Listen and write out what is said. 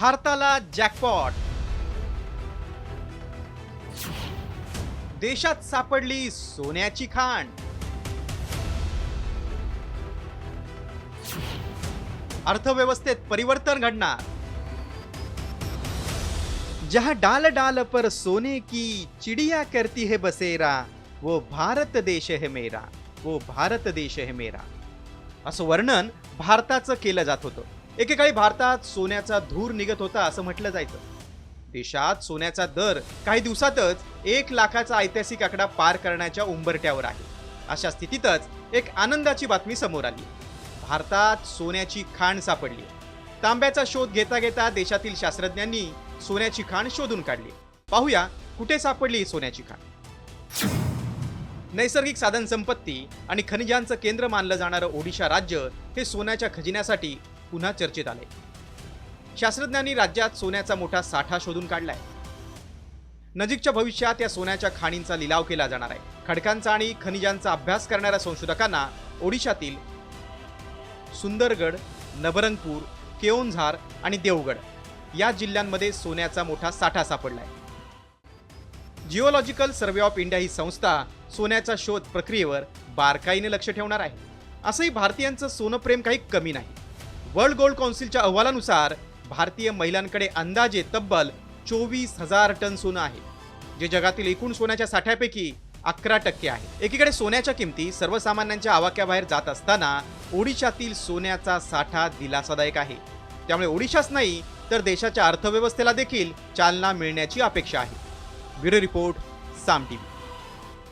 भारताला जॅकपॉट देशात सापडली सोन्याची खाण. अर्थव्यवस्थेत परिवर्तन घडणार. जहा डाल डाल पर सोने की चिड़िया करती है बसेरा वो भारत देश है मेरा वो भारत देश है मेरा. असं वर्णन भारताचं केलं जात होतं. एकेकाळी भारतात सोन्याचा धूर निघत होता असं म्हटलं जायचं. देशात सोन्याचा दर काही दिवसातच एक लाखाचा ऐतिहासिक आकडा पार करण्याच्या उंबरट्यावर आहे. अशा स्थितीतच एक आनंदाची बातमी समोर आली. भारतात सोन्याची खाण सापडली. तांब्याचा शोध घेता घेता देशातील शास्त्रज्ञांनी सोन्याची खाण शोधून काढली. पाहूया कुठे सापडली सोन्याची खाण? नैसर्गिक साधन संपत्ती आणि खनिजांचं केंद्र मानलं जाणारं ओडिशा राज्य हे सोन्याच्या खजिन्यासाठी पुन्हा चर्चेत आले. शास्त्रज्ञांनी राज्यात सोन्याचा मोठा साठा शोधून काढलाय. नजीकच्या भविष्यात या सोन्याच्या खाणींचा लिलाव केला जाणार आहे. खडकांचा आणि खनिजांचा अभ्यास करणाऱ्या संशोधकांना ओडिशातील सुंदरगड नबरंगपूर केओनझार आणि देवगड या जिल्ह्यांमध्ये सोन्याचा मोठा साठा सापडलाय. जिओलॉजिकल सर्वे ऑफ इंडिया ही संस्था सोन्याचा शोध प्रक्रियेवर बारकाईने लक्ष ठेवणार आहे. असंही भारतीयांचं सोनप्रेम काही कमी नाही. वर्ल्ड गोल्ड काउन्सिलच्या अहवालानुसार भारतीय महिलांकडे अंदाजे तब्बल चोवीस हजार टन सोनं आहे जे जगातील एकूण सोन्याच्या साठ्यापैकी अकरा टक्के आहे. एकीकडे सोन्याच्या किमती सर्वसामान्यांच्या आवाक्याबाहेर जात असताना ओडिशातील सोन्याचा साठा दिलासादायक आहे. त्यामुळे ओडिशाच नाही तर देशाच्या अर्थव्यवस्थेला देखील चालना मिळण्याची अपेक्षा आहे. Bureau report Saam TV.